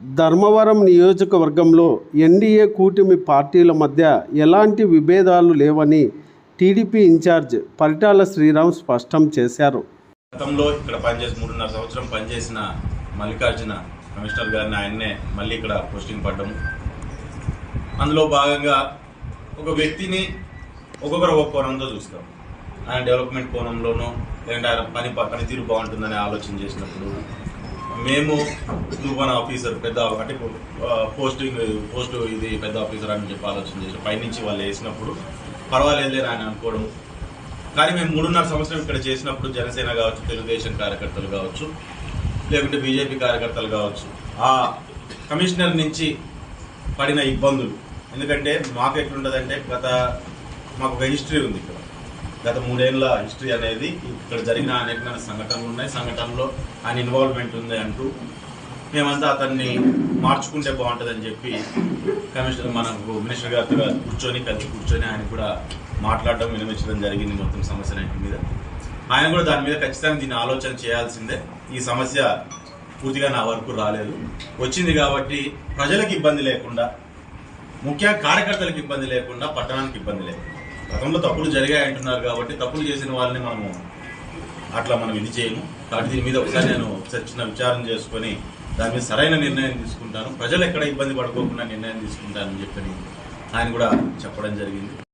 ధర్మవరం నియోజకవర్గంలో ఎన్డీఏ కూటమి పార్టీల మధ్య ఎలాంటి విభేదాలు లేవని టీడీపీ ఇన్ఛార్జ్ పరిటాల శ్రీరామ్ స్పష్టం చేశారు. గతంలో ఇక్కడ పనిచేసి మూడున్నర సంవత్సరం పనిచేసిన మల్లికార్జున కమిషనర్ గారిని ఆయన్నే మళ్ళీ ఇక్కడ పోస్టింగ్ పడ్డము. అందులో భాగంగా ఒక వ్యక్తిని ఒక్కొక్కరు ఒక్కొక్క కోణంతో చూస్తాం. ఆయన డెవలప్మెంట్ కోణంలోనూ లేదంటే ఆయన పని పనితీరు బాగుంటుందని ఆలోచన చేసినప్పుడు మేము నువ్వు మన ఆఫీసర్ పెద్ద అంటే పోస్టింగ్ పోస్ట్ ఇది పెద్ద ఆఫీసర్ అని చెప్పి ఆలోచన చేసి పైనుంచి వాళ్ళు వేసినప్పుడు పర్వాలేదులే అని అనుకోవడం. కానీ మేము మూడున్నర సంవత్సరం ఇక్కడ చేసినప్పుడు జనసేన కావచ్చు తెలుగుదేశం కార్యకర్తలు కావచ్చు లేకుంటే బీజేపీ కార్యకర్తలు కావచ్చు ఆ కమిషనర్ నుంచి పడిన ఇబ్బందులు. ఎందుకంటే మాకు ఎట్లుంటుందంటే గత మాకు ఒక హిస్టరీ ఉంది ఇక్కడ. గత మూడేళ్ళ హిస్టరీ అనేది ఇక్కడ జరిగిన అనేకమైన సంఘటనలు ఉన్నాయి. సంఘటనలో ఆయన ఇన్వాల్వ్మెంట్ ఉంది అంటూ మేమంతా అతన్ని మార్చుకుంటే బాగుంటుందని చెప్పి కమిషనర్ మనకు మినిస్టర్ గారితో కూర్చొని కలిసి కూర్చొని ఆయన కూడా మాట్లాడడం వినిపించడం జరిగింది మొత్తం సమస్య మీద. ఆయన కూడా దాని మీద ఖచ్చితంగా దీన్ని ఆలోచన చేయాల్సిందే. ఈ సమస్య పూర్తిగా నా వరకు రాలేదు. వచ్చింది కాబట్టి ప్రజలకు ఇబ్బంది లేకుండా ముఖ్యంగా కార్యకర్తలకు ఇబ్బంది లేకుండా పట్టణానికి ఇబ్బంది లేకుండా గతంలో తప్పులు జరిగాయి అంటున్నారు కాబట్టి తప్పులు చేసిన వాళ్ళని మనము అట్లా మనం ఇది చేయము. కాబట్టి దీని మీద ఒకసారి నేను ఒకసారి చిన్న విచారం చేసుకొని దాని మీద సరైన నిర్ణయం తీసుకుంటాను. ప్రజలు ఎక్కడ ఇబ్బంది పడుకోకుండా నిర్ణయం తీసుకుంటానని చెప్పని ఆయన కూడా చెప్పడం జరిగింది.